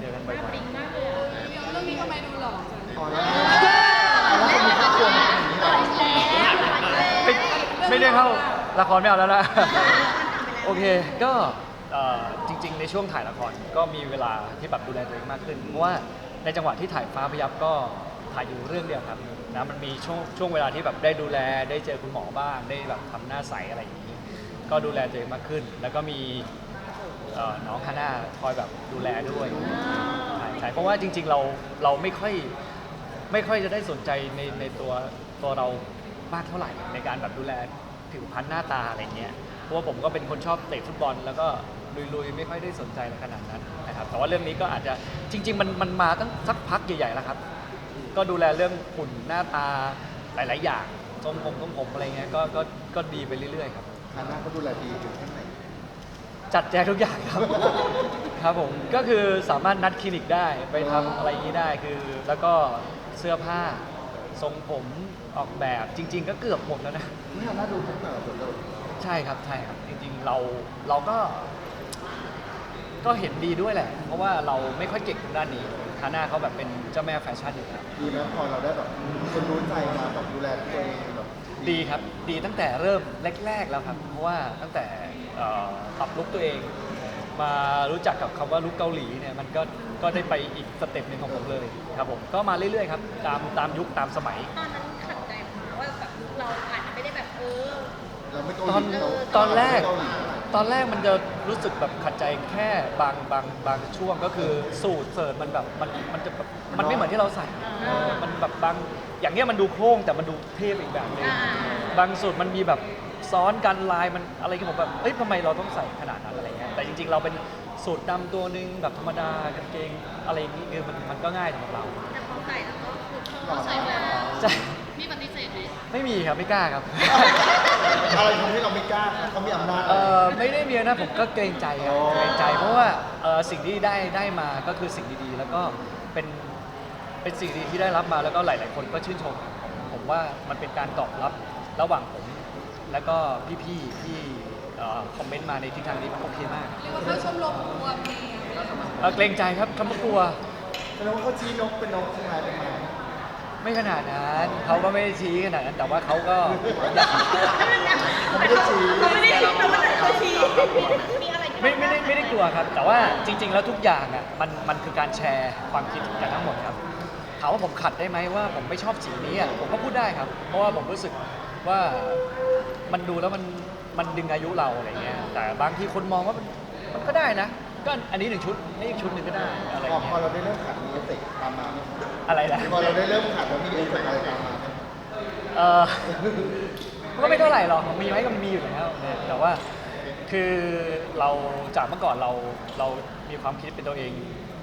เจอกันบ่อยปริงมากเลยอะเรื่องนี้ทำไมดูหล่อจังพอแล้วแล้วคนมีครอบครัวมันเป็นอย่างนี้เรอๆไม่ไม่ได้เข้าละครไม่เอาแล้วนะ โอเคก็เอ่อจริง ๆ ในช่วงถ่ายละครก็มีเวลาที่แบบดูแลตัวเองมากขึ้นเพราะว่าในจังหวะที่ถ่ายฟ้าพยับก็ถ่ายอยู่เรื่องเดียวครับนะมันมีช่วงช่วงเวลาที่แบบได้ดูแลได้เจอคุณหมอบ้างได้แบบทำหน้าใสอะไรอย่างนี้ ก็ดูแลตัวเองมากขึ้น แล้วก็มี เอ่อน้องฮาน่าคอยแบบดูแลด้วยใช่ใช่เพราะว่าจริง ๆ เราเราไม่ค่อยไม่ค่อยจะได้สนใจในในตัวตัวเรามากเท่าไหร่ในการแบบดูแลผิวพรรณหน้าตาอะไรเงี้ยเพราะว่าผมก็เป็นคนชอบเตะฟุตบอล แล้วก็ลุยๆไม่ค่อยได้สนใจในขนาดนั้นนะครับแต่ว่าเรื่องนี้ก็อาจจะจริง ๆ มันมันมาตั้งสักพักใหญ่ๆแล้วครับ ก็ดูแลเรื่องหุ่นหน้าตาหลาย ๆ อย่างทรงผมทรงผมอะไรเงี้ยก็ก็ก็ดีไปเรื่อยๆครับ ฮาน่าเขาดูแลดีอยู่ที่ไหน จัดแจงทุกอย่างครับ ครับผมก็คือสามารถนัดคลินิกได้ไปทำอะไรอย่างนี้ได้คือ แล้วก็เสื้อผ้าทรงผมออกแบบจริง ๆ ก็เกือบหมดแล้วนะ นี่ฮาน่าดูทุกแบบเลยใช่ครับใช่ครับจริงๆเราเราก็ ก็เห็นดีด้วยแหละ เพราะว่าเราไม่ค่อยเก่งทางด้านนี้ฮาน่าเขาแบบเป็นเจ้าแม่แฟชั่นอยู่แล้วดีไหมพอเราได้แบบคนรู้ใจมาแบบดูแลตัวเองแบบดีครับ ดีตั้งแต่เริ่มแรก ๆ แล้วครับ เพราะว่าตั้งแต่ เอ่อปรับลุกตัวเอง มารู้จักกับคำว่าลุกเกาหลีเนี่ยมันก็ก็ได้ไปอีกสเต็ปหนึ่งของผมเลยครับผมก็มาเรื่อยๆครับตามตามยุคตามสมัย ตอนนั้นขัดใจไหมว่าแบบเราอาจจะไม่ได้แบบเออ เราไม่เกาหตอนลีเราตอนแรกเาหลีเท่าไหร่ตอนแรกมันจะรู้สึกแบบขัดใจแค่บางบางบางช่วงก็คือสูตรเสิร์ชมันแบบมันมันจะแบบมันไม่เหมือนที่เราใส่อ่า เออมันแบบบางอย่างเนี้ยมันดูโคร่งแต่มันดูเท่อีกแบบหนึงอ่า บางสูตรมันมีแบบ ซ้อนกันลายมันอะไรที่ผมแบบเอ้ยทำไมเราต้องใส่ขนาดนั้นอะไรเงี้ยแต่จริงๆ เราเป็นสูตรดำตัวหนึงแบบธรรมดากางเกงอะไรอย่างนี้คือมันมันก็ง่ายสำหรับเราแต่พอใส่แล้วก็คือชอบใส่มาใช่มีปฏิเสธไหมไม่มีครับไม่กล้าครับ อะไรทำให้เราไม่กล้าเขามีอำนาจเออไม่ได้มีนะผมก็เกรงใจครับอ๋อเกรงใจเพราะว่าเออสิ่งที่ได้ได้มาก็คือสิ่งดีๆ แล้วก็เป็นเป็นสิ่งดีที่ได้รับมาแล้วก็หลาย ๆ คนก็ชื่นชมผมว่ามันเป็นการตอบรับระหว่างผม แล้วก็พี่ๆที่เอ่อคอมเมนต์มาในทิศทางนี้มันโอเคมากเรียกว่าเข้าชมรมกลัวเมียเอ่อเกรงใจครับคำว่ากลัว แสดงว่าเขาชี้นกเป็นนกใช่ไหมเป็นไม้ไม่ขนาดนั้นเขาก็ไม่ได้ชี้ขนาดนั้น แต่ว่าเขาก็ เขาไม่ได้ชี้เขาไม่ได้คิดแต่ว่าเขาชี้มีอะไรที่ไม่ไม่ได้ไม่ได้กลัวครับ แต่ว่าจริง ๆ แล้วทุกอย่างอะมันมันคือการแชร์ความคิดกันทั้งหมดครับถามว่าผมขัดได้ไหมว่าผมไม่ชอบสีนี้อะผมก็พูดได้ครับ เพราะว่าผมรู้สึก ว่ามันดูแล้วมันมันดึงอายุเราอะไรเงี้ยแต่บางทีคนมองว่ามันมันก็ได้นะ ก็อันนี้หนึ่งชุดนี่อีกชุดหนึ่งก็ได้อะไรพอเงี้พอยเราได้เริ่มขัดมีเอฟเฟกต์ตามมาไหมอะไรนะพอเราได้เริ่มขัดแล้วมีเอฟเฟกต์อะไรตามมาไหมเออก็ไม่เท่าไหร่หรอกมีไหมก็มีอยู่แล้วเนี่ยแต่ว่าคือเราจากเมื่อก่อนเราเรามีความคิดเป็นตัวเอง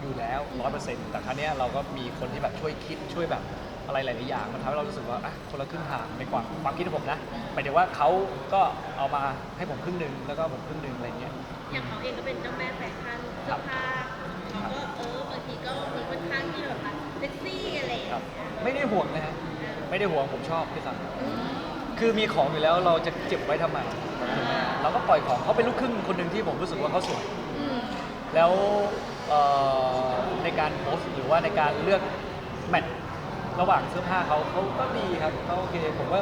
อยู่แล้วร้อยเปอร์เซ็นต์แต่ครั้งนี้ยเราก็มีคนที่แบบช่วยคิดช่วยแบบ อะไรหลาย ๆ อย่างมันทำให้เรารู้สึกว่าอะคนละครึ่งทางในความความคิดของผมนะหมายถึงว่าเขาก็เอามาให้ผมครึ่งหนึ่งแล้วก็ผมครึ่งหนึ่งอะไรเงี้ย อย่างเขาเองก็เป็นเจ้าแม่แฟชั่นเสื้อผ้าเขาก็เออบางทีก็มีค่อนข้างที่แบบว่าเซ็กซี่อะไรอย่างครัเงี้บยไม่ได้ห่วงนะฮะ ไม่ได้ห่วงผมชอบพี่สังคือมีของอยู่แล้วเราจะเก็บไว้ทำไมถูกไหมเราก็ปล่อยของเขาเป็นลูกครึ่งคนหนึ่งที่ผมรู้สึกว่าเขาสวย อืมแล้วเอ่อในการโพสต์หรือว่าในการเลือกแมท ระหว่างเสื้อผ้าเขาเขาก็ดีครับเขาโอเคผมว่า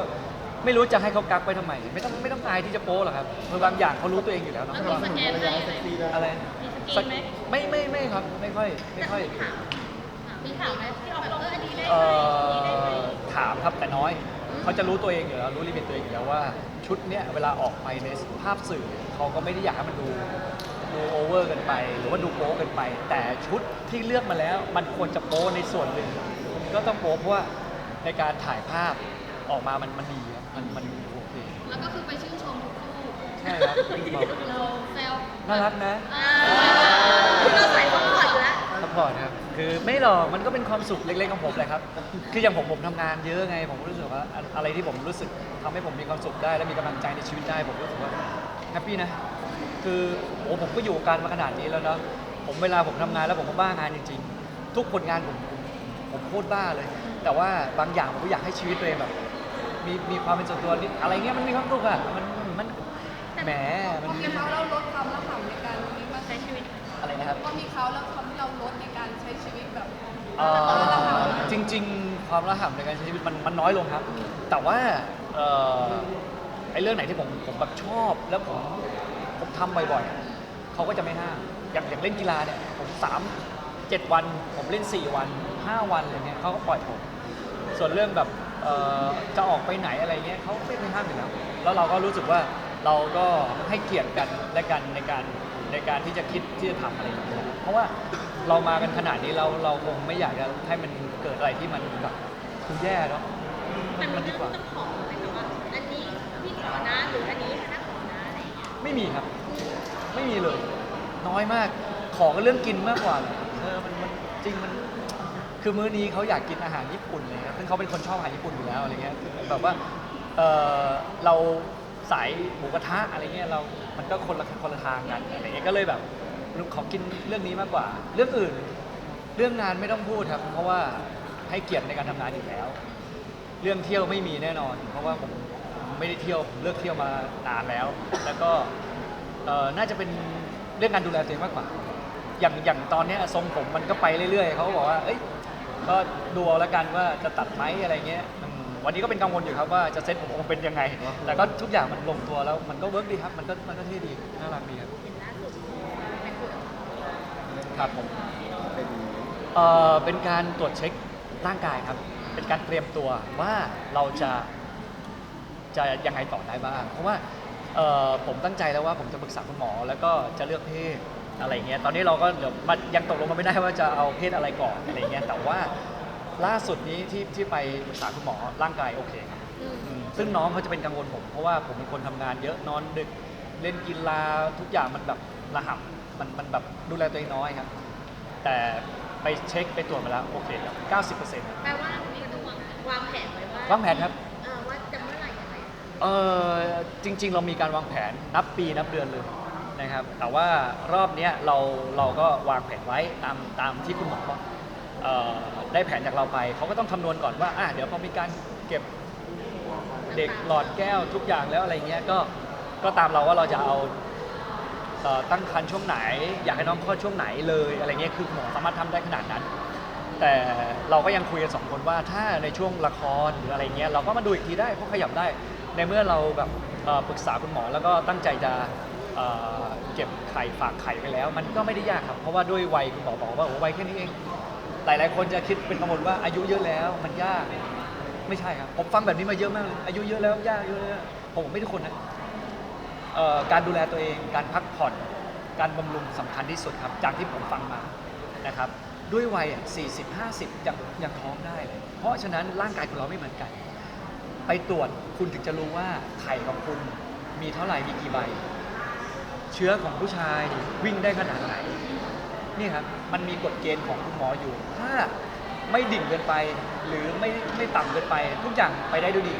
ไม่รู้จะให้เขากักไปทำไมไม่ต้องไม่ต้องอายที่จะโป๊หรอกครับเพราะบางอย่างเขารู้ตัวเองอยู่แล้วเนาะแล้วมีสแกนให้ไหมเซ็กซี่ได้อะไรมีสกรีนไหมไม่ไม่ไม่ครับไม่ค่อยไม่ค่อยมีถามไหมที่ออกแบบเอออันนี้ได้ไหมเอ่อันนี้ได้ไหมอถามครับแต่น้อย เขาจะรู้ตัวเองอยู่แล้วรู้ลิมิตตัวเองอยู่แล้วว่าชุดเนี้ยเวลาออกไปในภาพสื่อเขาก็ไม่ได้อยากให้มันดูดูโอเวอร์เกันไป หรือว่าดูโป๊เกันไป แต่ชุดที่เลือกมาแล้วมันควรจะโป๊ในส่วนหนึ่ง ก็ต้องโป๊เพราะว่าในการถ่ายภาพออกมามันมันดีครับมันมันโอเคแล้วก็คือไปชื่นชมทุกคู่ใช่ครับบอกเราแซวน่ารักนะอ่าเราใส่คอมฟอร์ตอยู่แล้วซัพพอร์ตครับคือไม่หรอกมันก็เป็นความสุขเล็กๆของผมแหละครับ คืออย่างผมผมทำงานเยอะไง ผมก็รู้สึกว่าอะอะไรที่ผมรู้สึกทำให้ผมมีความสุขได้ และมีกำลังใจในชีวิตได้ ผมรู้สึกว่าแฮปปี้นะ คือโอ้ผมก็อยู่กับการมาขนาดนี้แล้วเนาะผมเวลาผมทำงานแล้วผมก็บ้างานจริงๆ ทุกผลงานผมผม ผมโคตรบ้าเลย แต่ว่าบางอย่างผมก็อยากให้ชีวิตตัวเองแบบ มีมีความเป็นส่วนตัวนิดอะไรเงี้ยมันมีความสุขอะมันมันแหมพมัอนมีเขาแล้วลดความระห่ำในการนี้มาใช้ชีวิตอะไรนะครับ พอมีเขาแล้วทำให้เราลดในการใช้ชีวิตแบบเอ่อจริง ๆ ความระห่ำในการใช้ชีวิตมันมันน้อยลงครับ แต่ว่าเอ่อไอ้เรื่องไหนที่ผมผมแบบชอบแล้วผมผมทำบ่อยๆอะเขาก็จะไม่ห้ามอย่างอย่างเล่นกีฬาเนี่ยผมสาม เจ็ดวัน ผมเล่น 4 วัน 5 วันอะไรเงี้ยเขาก็ปล่อยผม ส่วนเรื่องแบบเอ่อจะออกไปไหนอะไรเงี้ยเขาไม่ไม่ห้ามอยู่แล้ว แล้วเราก็รู้สึกว่าเราก็ให้เกียรติกันและกันในการในการที่จะคิดที่จะทำอะไรอย่างเงี้ยเพราะว่าเรามากันขนาดนี้เราเราคงไม่อยากจะให้มันเกิดอะไรที่มันแบบคือแย่เนาะมันมันมีดีเรื่องกว่า ต้องขอไหมคะว่าอันนี้พี่ขอนะหรืออันนี้คณะขอนะอะไรอย่างเงี้ยไม่มีครับ ไม่มีเลย น้อยมาก ของก็เรื่องกินมากกว่าเออมันมันจริงมัน คือมื้อนี้เขาอยากกินอาหารญี่ปุ่นเลยซึ่งเขาเป็นคนชอบอาหารญี่ปุ่นอยู่แล้วอะไรเงี้ยแบบว่าเออเราสายหมูกระทะอะไรเงี้ยเรา มันก็คนละคนละทางกันอะไรเงี้ยก็เลยแบบขอกินเรื่องนี้มากกว่า เรื่องอื่น เรื่องงานไม่ต้องพูดครับ เพราะว่าให้เกียรติในการทำงานอยู่แล้ว เรื่องเที่ยวไม่มีแน่นอน เพราะว่าผมไม่ได้เที่ยวผมเลิกเที่ยวมานานแล้ว แล้วก็น่าจะเป็นเรื่องการดูแลตัวเองมากกว่า อย่างอย่างตอนเนี้ยทรงผมมันก็ไปเรื่อยๆ เขาก็บอกว่า เอ้ย ก็ดูเอาแล้วกันว่าจะตัดไหมอะไรเงี้ยอืมวันนี้ก็เป็นกังวลอยู่ครับว่าจะเซ็ตผมออกมาเป็นยังไง แต่ก็ทุกอย่างมันลงตัวแล้วมันก็เวิร์กดีครับ มันก็มันก็เท่ดี น่ารักดีครับเห็นล่าสุดไปคุยกับหมอครับผม เป็นเอ่อเป็นการตรวจเช็คร่างกายครับ เป็นการเตรียมตัวว่าเราจะจะยังไงต่อได้บ้าง เพราะว่าเอ่อผมตั้งใจแล้วว่าผมจะปรึกษาคุณหมอ แล้วก็จะเลือกเพศ อะไรเงี้ย ตอนนี้เราก็เดี๋ยวมันยังตกลงมาไม่ได้ว่าจะเอาเพศอะไรก่อนอะไรเงี้ย แต่ว่าล่าสุดนี้ที่ที่ไปปรึกษาคุณหมอร่างกายโอเคครับอืมอืมซึ่งน้องเขาจะเป็นกังวลผม เพราะว่าผมเป็นคนทำงานเยอะนอนดึกเล่นกีฬาทุกอย่างมันแบบระห่ำมันมันแบบดูแลตัวเองน้อยครับ แต่ไปเช็คไปตรวจมาแล้วโอเคครับ90%แปลว่ามีต้องวางวางแผนไว้ว่าวางแผนครับ เออว่าจะเมื่อไหร่ยังไงเออจริง ๆ เรามีการวางแผนนับปีนับเดือนเลย นะครับ แต่ว่ารอบเนี้ยเราเราก็วางแผนไว้ตามตามที่คุณหมอเอ่อได้แผนจากเราไป เขาก็ต้องคำนวณก่อนว่าอะเดี๋ยวพอมีการเก็บเด็กหลอดแก้วทุกอย่างแล้วอะไรเงี้ยก็ก็ตามเราว่าเราจะเอาเอ่อตั้งครรภ์ช่วงไหน อยากให้น้องคลอดช่วงไหนเลยอะไรเงี้ยคือหมอสามารถทำได้ขนาดนั้น แต่เราก็ยังคุยกันสองคนว่าถ้าในช่วงละครหรืออะไรเงี้ยเราก็มาดูอีกทีได้เพราะขยับได้ ในเมื่อเราแบบเอ่อปรึกษาคุณหมอแล้วก็ตั้งใจจะ เอ่อเก็บไข่ฝากไข่ไปแล้ว มันก็ไม่ได้ยากครับ เพราะว่าด้วยวัยคุณหมอบอกว่าโอ้วัยแค่นี้เองหลายๆคนจะคิดเป็นกังวลว่าอายุเยอะแล้วมันยากไม่ใช่ครับ ผมฟังแบบนี้มาเยอะมากเลยอายุเยอะแล้วยากเยอะแล้วผมไม่ทุกคนนะเอ่อการดูแลตัวเอง การพักผ่อน การบำรุงสำคัญที่สุดครับ จากที่ผมฟังมานะครับ ด้วยวัยอะ40 50ยังยังท้องได้เลย เพราะฉะนั้นร่างกายของเราไม่เหมือนกัน ไปตรวจคุณถึงจะรู้ว่าไข่ของคุณมีเท่าไหร่มีกี่ใบ เชื้อของผู้ชายวิ่งได้ขนาดไหนนี่ครับมันมีกฎเกณฑ์ของคุณหมออยู่ ถ้าไม่ดิ่งเกินไป หรือไม่ไม่ต่ำเกินไป ทุกอย่างไปได้ด้วยดี